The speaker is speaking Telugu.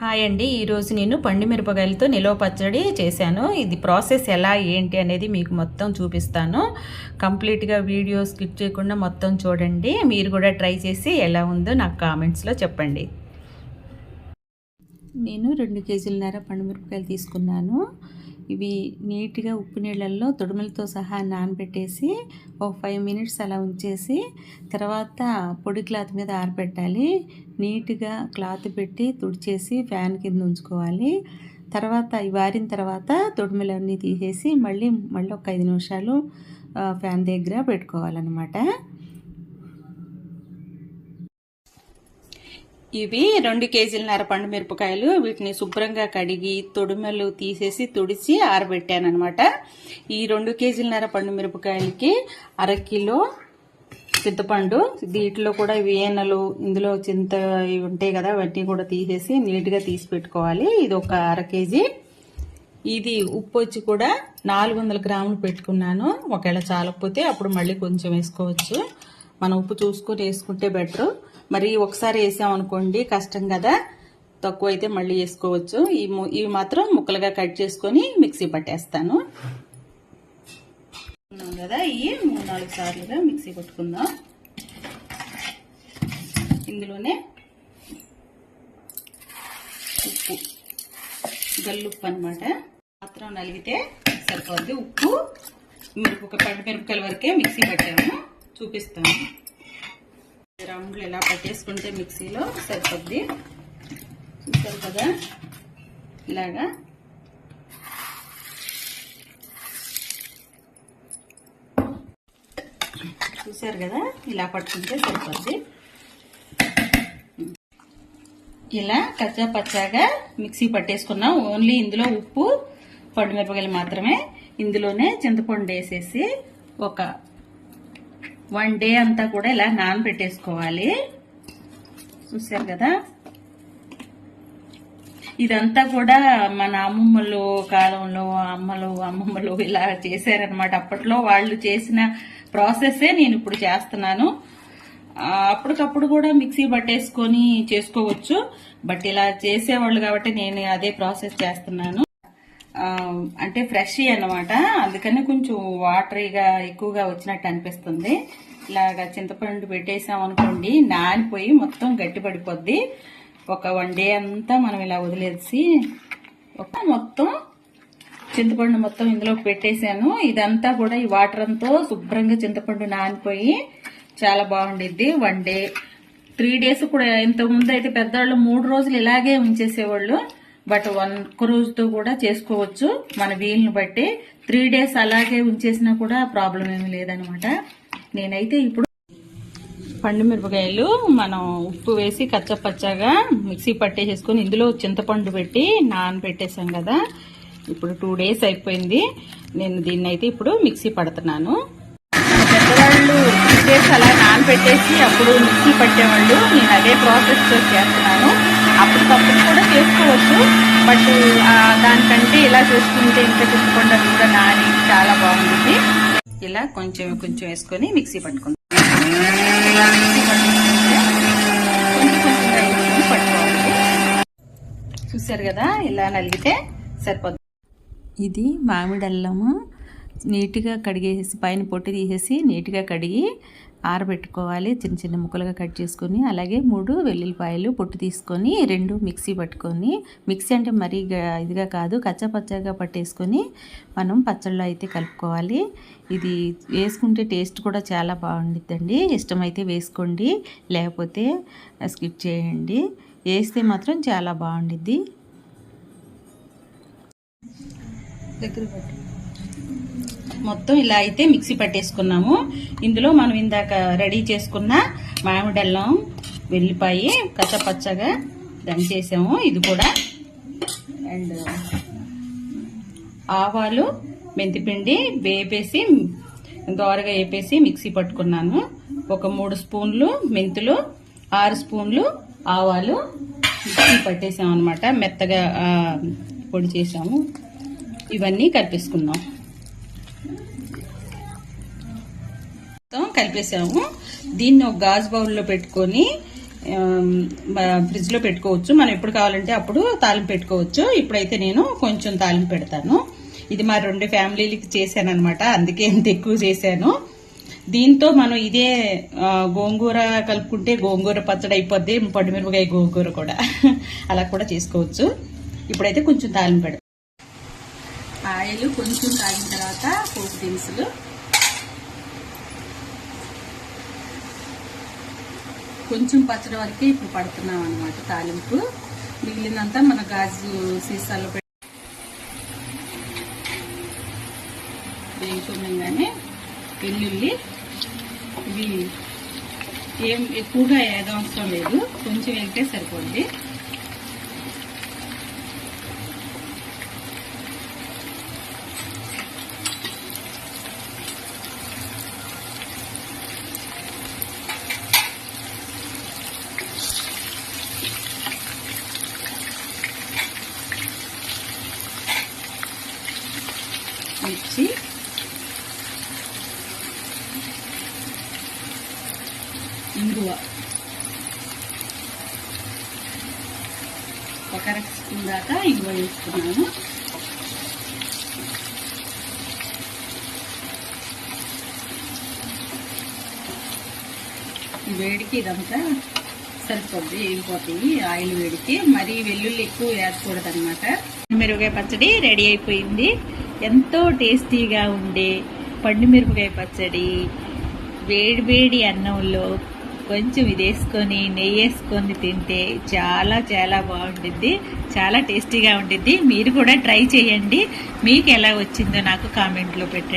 హాయ్ అండి. ఈరోజు నేను పండు మిరపకాయలతో నిలవ పచ్చడి చేశాను. ఇది ప్రాసెస్ ఎలా ఏంటి అనేది మీకు మొత్తం చూపిస్తాను. కంప్లీట్గా వీడియో స్కిప్ చేయకుండా మొత్తం చూడండి. మీరు కూడా ట్రై చేసి ఎలా ఉందో నాకు కామెంట్స్లో చెప్పండి. నేను రెండు కేజీలన్నర పండు మిరపకాయలు తీసుకున్నాను. ఇవి నీట్గా ఉప్పు నీళ్ళల్లో తొడుములతో సహా నానబెట్టేసి ఒక ఫైవ్ మినిట్స్ అలా ఉంచేసి తర్వాత పొడి క్లాత్ మీద ఆరబెట్టాలి. నీట్గా క్లాత్ పెట్టి తుడిచేసి ఫ్యాన్ కింద ఉంచుకోవాలి. తర్వాత ఇవి ఆరిన తర్వాత తొడుములన్నీ తీసేసి మళ్ళీ మళ్ళీ ఒక ఐదు నిమిషాలు ఫ్యాన్ దగ్గర పెట్టుకోవాలన్నమాట. ఇవి రెండు కేజీలన్నర పండు మిరపకాయలు. వీటిని శుభ్రంగా కడిగి తొడిమెలు తీసేసి తుడిచి ఆరబెట్టాను అనమాట ఈ రెండు కేజీలన్నర పండు మిరపకాయలకి అరకిలో చింతపండు. వీటిలో కూడా వేనలు ఇందులో చింత ఇవి ఉంటాయి కదా అవన్నీ కూడా తీసేసి నీట్గా తీసి పెట్టుకోవాలి. ఇది ఒక అర కేజీ. ఇది ఉప్పు వచ్చి కూడా నాలుగు వందల గ్రాములు పెట్టుకున్నాను. ఒకవేళ చాలకపోతే అప్పుడు మళ్ళీ కొంచెం వేసుకోవచ్చు. మనం ఉప్పు చూసుకొని వేసుకుంటే బెటర్. మరి ఒకసారి వేసామనుకోండి కష్టం కదా. తక్కువ అయితే మళ్ళీ వేసుకోవచ్చు. ఇవి ఇవి మాత్రం ముక్కలుగా కట్ చేసుకొని మిక్సీ పట్టేస్తాను. కదా ఇవి మూడు నాలుగు సార్లుగా మిక్సీ పట్టుకుందాం. ఇందులోనే ఉప్పు గల్లుప్పు అనమాట మాత్రం నలిగితే సరిపోద్ది. ఉప్పు మిరపక పండు మిరపకాయల వరకే మిక్సీ పట్టాము చూపిస్తాను. గ్రాములు ఎలా పట్టేసుకుంటే మిక్సీలో సరిపోద్ది. చూసారు కదా? ఇలాగా. చూసారు కదా? ఇలా పట్టుకుంటే సరిపోద్ది. ఇలా కచ్చా పచ్చాగా మిక్సీ పట్టేసుకున్నాం. ఓన్లీ ఇందులో ఉప్పు పండు మిరపకాయలు మాత్రమే. ఇందులోనే చింతపండు వేసేసి ఒక వన్ డే అంతా కూడా ఇలా నానబెట్టేసుకోవాలి. చూసారు కదా? ఇదంతా కూడా మన అమ్మమ్మలు కాలంలో అమ్మలు అమ్మమ్మలు ఇలా చేశారనమాట అప్పట్లో వాళ్ళు చేసిన ప్రాసెస్సే నేను ఇప్పుడు చేస్తున్నాను. అప్పటికప్పుడు కూడా మిక్సీ పట్టేసుకొని చేసుకోవచ్చు. బట్ ఇలా చేసేవాళ్ళు కాబట్టి నేను అదే ప్రాసెస్ చేస్తున్నాను. అంటే ఫ్రెష్ అన్నమాట. అందుకని కొంచెం వాటరీగా ఎక్కువగా వచ్చినట్టు అనిపిస్తుంది. ఇలాగా చింతపండు పెట్టేసాం అనుకోండి నానిపోయి మొత్తం గట్టి పడిపోద్ది. ఒక వన్ డే అంతా మనం ఇలా వదిలేసి ఒక మొత్తం చింతపండు మొత్తం ఇందులో పెట్టేశాను ఇదంతా కూడా ఈ వాటర్ అంతా శుభ్రంగా చింతపండు నానిపోయి చాలా బాగుండిద్ది. వన్ డే త్రీ డేస్ కూడా ఇంతకుముందు అయితే పెద్దవాళ్ళు మూడు రోజులు ఇలాగే ఉంచేసేవాళ్ళు. బట్ వన్ ఒక్క రోజుతో కూడా చేసుకోవచ్చు. మన వీల్ని బట్టి త్రీ డేస్ అలాగే ఉంచేసినా కూడా ప్రాబ్లం ఏమి లేదనమాట. నేనైతే ఇప్పుడు పండు మిరపకాయలు మనం ఉప్పు వేసి కచ్చపచ్చగా మిక్సీ పట్టేసేసుకొని ఇందులో చింతపండు పెట్టి నానబెట్టేసాం కదా. ఇప్పుడు టూ డేస్ అయిపోయింది. నేను దీన్ని అయితే ఇప్పుడు మిక్సీ పడుతున్నాను. పెద్దవాళ్ళు త్రీ డేస్ అలా నానబెట్టేసి అప్పుడు మిక్సీ పట్టేవాళ్ళు. నేను అదే ప్రాసెస్ చేస్తున్నాను. అప్పటికప్పుడు కూడా చేసుకోవచ్చు. బట్ దానికంటే ఇలా చేసుకుంటే ఇంకా చింతపండు కూడా నాని చాలా బాగుంటుంది. ఇలా కొంచెం కొంచెం వేసుకొని మిక్సీ పట్టుకుంటాం చూసారు కదా ఇలా నలిగితే సరిపోద్ది. ఇది మామిడి అల్లము. నీట్గా కడిగేసి పైన పొట్టు తీసేసి నీట్గా కడిగి ఆరబెట్టుకోవాలి. చిన్న చిన్న ముక్కలుగా కట్ చేసుకొని అలాగే మూడు వెల్లుల్లిపాయలు పొట్టు తీసుకొని రెండు మిక్సీ పట్టుకొని మిక్సీ అంటే మరీ ఇదిగా కాదు కచ్చపచ్చగా పట్టేసుకొని మనం పచ్చళ్ళు అయితే కలుపుకోవాలి. ఇది వేసుకుంటే టేస్ట్ కూడా చాలా బాగుండిద్దండి. ఇష్టమైతే వేసుకోండి లేకపోతే స్కిప్ చేయండి. వేస్తే మాత్రం చాలా బాగుండిద్ది. దగ్గర మొత్తం ఇలా అయితే మిక్సీ పట్టేసుకున్నాము. ఇందులో మనం ఇందాక రెడీ చేసుకున్న మామిడి అల్లం వెల్లిపాయి కచ్చపచ్చగా దంచేసాము ఇది కూడా. అండ్ ఆవాలు మెంతిపిండి వేపేసి దోరగా వేపేసి మిక్సీ పట్టుకున్నాను. ఒక మూడు స్పూన్లు మెంతులు ఆరు స్పూన్లు ఆవాలు మిక్సీ పట్టేసాం అనమాట మెత్తగా పొడి చేసాము. ఇవన్నీ కలిపేసుకుందాం. మొత్తం కలిపేసాము. దీన్ని ఒక గాజు బౌల్లో పెట్టుకొని ఫ్రిడ్జ్లో పెట్టుకోవచ్చు. మనం ఎప్పుడు కావాలంటే అప్పుడు తాలింపు పెట్టుకోవచ్చు. ఇప్పుడైతే నేను కొంచెం తాలింపు పెడతాను. ఇది మా రెండు ఫ్యామిలీలకి చేశాను అనమాట అందుకే ఇంత ఎక్కువ చేశాను. దీంతో మనం ఇదే గోంగూర కలుపుకుంటే గోంగూర పచ్చడి అయిపోద్ది. పండుమిరపకాయ గోంగూర కూడా. అలా కూడా చేసుకోవచ్చు. ఇప్పుడైతే కొంచెం తాలింపు పెడతాను. ఆయిల్ కొంచెం తాగిన తర్వాత పోపు దినుసులు. కొంచెం పచ్చడి వరకే ఇప్పుడు పడుతున్నాం అనమాట తాలింపు. మిగిలినంతా మన గాజు సీసాలో పెట్టి వేగుతుండగానే వెల్లుల్లి. ఇవి ఏం ఎక్కువగా ఏదవసరం లేదు. కొంచెం వెళ్తే సరిపోద్ది. మిర్చి ఇంగువ. ఒక దాకా ఇంగువ వేసుకున్నాను. వేడికి ఇదంతా సరిపోద్ది వేగిపోతాయి ఆయిల్ వేడికి. మరీ వెల్లుల్లి ఎక్కువ వేయకూడదు అనమాట మిరపకాయ పచ్చడి రెడీ అయిపోయింది. ఎంతో టేస్టీగా ఉండే పండు మిరపకాయ పచ్చడి వేడి వేడి అన్నంలో కొంచెం ఇది వేసుకొని నెయ్యి వేసుకొని తింటే చాలా చాలా బాగుంటుంది చాలా టేస్టీగా ఉంటుంది మీరు కూడా ట్రై చేయండి. మీకు ఎలా వచ్చిందో నాకు కామెంట్లో పెట్టండి.